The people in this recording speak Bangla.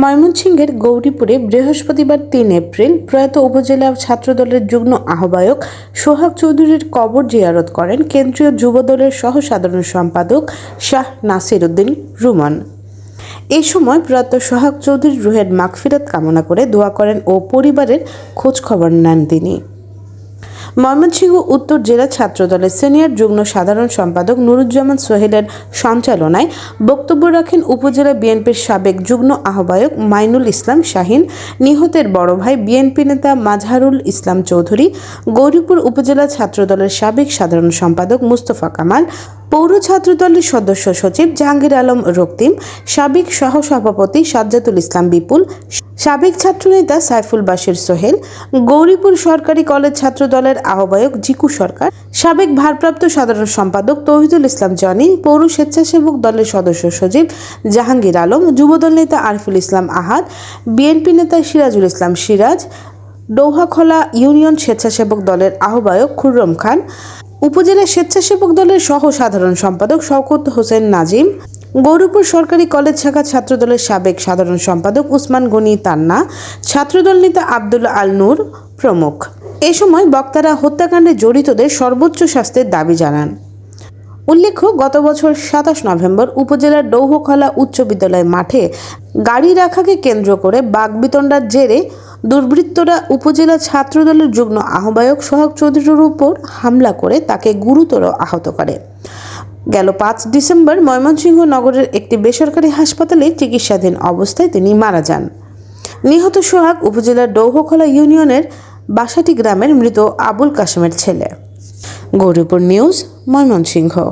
ময়মনসিংহের গৌরীপুরে বৃহস্পতিবার তিন এপ্রিল প্রয়াত উপজেলা ছাত্রদলের যুগ্ম আহ্বায়ক সোহাগ চৌধুরীর কবর জিয়ারত করেন কেন্দ্রীয় যুবদলের সহ সাধারণ সম্পাদক শাহ নাসির উদ্দিন রুমান। এ সময় প্রয়াত সোহাগ চৌধুরীর রুহের মাগফিরাত কামনা করে দোয়া করেন ও পরিবারের খোঁজ খবর নেন তিনি। ময়মনসিংহ উত্তর জেলা ছাত্রদলের সিনিয়র যুগ্ম সাধারণ সম্পাদক নুরুজ্জামান সোহেলের সঞ্চালনায় বক্তব্য রাখেন উপজেলা বিএনপির সাবেক যুগ্ম আহ্বায়ক মাইনুল ইসলাম শাহিন, নিহতের বড় ভাই বিএনপি নেতা মাজহারুল ইসলাম চৌধুরী, গৌরীপুর উপজেলা ছাত্রদলের সাবেক সাধারণ সম্পাদক মুস্তফা কামাল পৌর ছাত্রদলের সদস্য সচিব জাহাঙ্গীর আলম রক্তিম, সাবেক সহসভাপতি সাজ্জাতুল ইসলাম বিপুল, সাবেক ছাত্রনেতা সাইফুল বাশির সোহেল, গৌরীপুর সরকারি কলেজ ছাত্র দলের আহ্বায়ক জিকু সরকার, সাবেক ভারপ্রাপ্ত সাধারণ সম্পাদক তৌহিদুল ইসলাম জনি, পৌর স্বেচ্ছাসেবক দলের সদস্য সচিব জাহাঙ্গীর আলম, যুবদল নেতা আরিফুল ইসলাম আহাদ, বিএনপি নেতা সিরাজুল ইসলাম সিরাজ, ডৌহাখলা ইউনিয়ন স্বেচ্ছাসেবক দলের আহ্বায়ক খুররম খান উপজেলা স্বেচ্ছাসেবক দলের সহ সাধারণ সম্পাদক শওকত হোসেন নাজিম গৌরীপুর সরকারি কলেজ শাখা ছাত্রদলের সাবেক সাধারণ সম্পাদক উসমান গনি তান্না, ছাত্রদল নেতা আব্দুল আল নূর প্রমুখ। এ সময় বক্তারা হত্যাকাণ্ডে জড়িতদের সর্বোচ্চ শাস্তির দাবি জানান। উল্লেখ্য, গত বছর সাতাশ নভেম্বর উপজেলার ডৌহখলা উচ্চ বিদ্যালয় মাঠে গাড়ি রাখাকে কেন্দ্র করে বাগবিতণ্ডার জেরে দুর্বৃত্তরা উপজেলা ছাত্রদলের যুগ্ম আহ্বায়ক সোহাগ চৌধুরীর উপর হামলা করে তাকে গুরুতর আহত করে। গেল পাঁচ ডিসেম্বর ময়মনসিংহ নগরের একটি বেসরকারি হাসপাতালে চিকিৎসাধীন অবস্থায় তিনি মারা যান। নিহত সোহাগ উপজেলার ডৌহখলা ইউনিয়নের বাসাটি গ্রামের মৃত আবুল কাশেমের ছেলে। গৌরীপুর নিউজ, ময়মনসিংহ।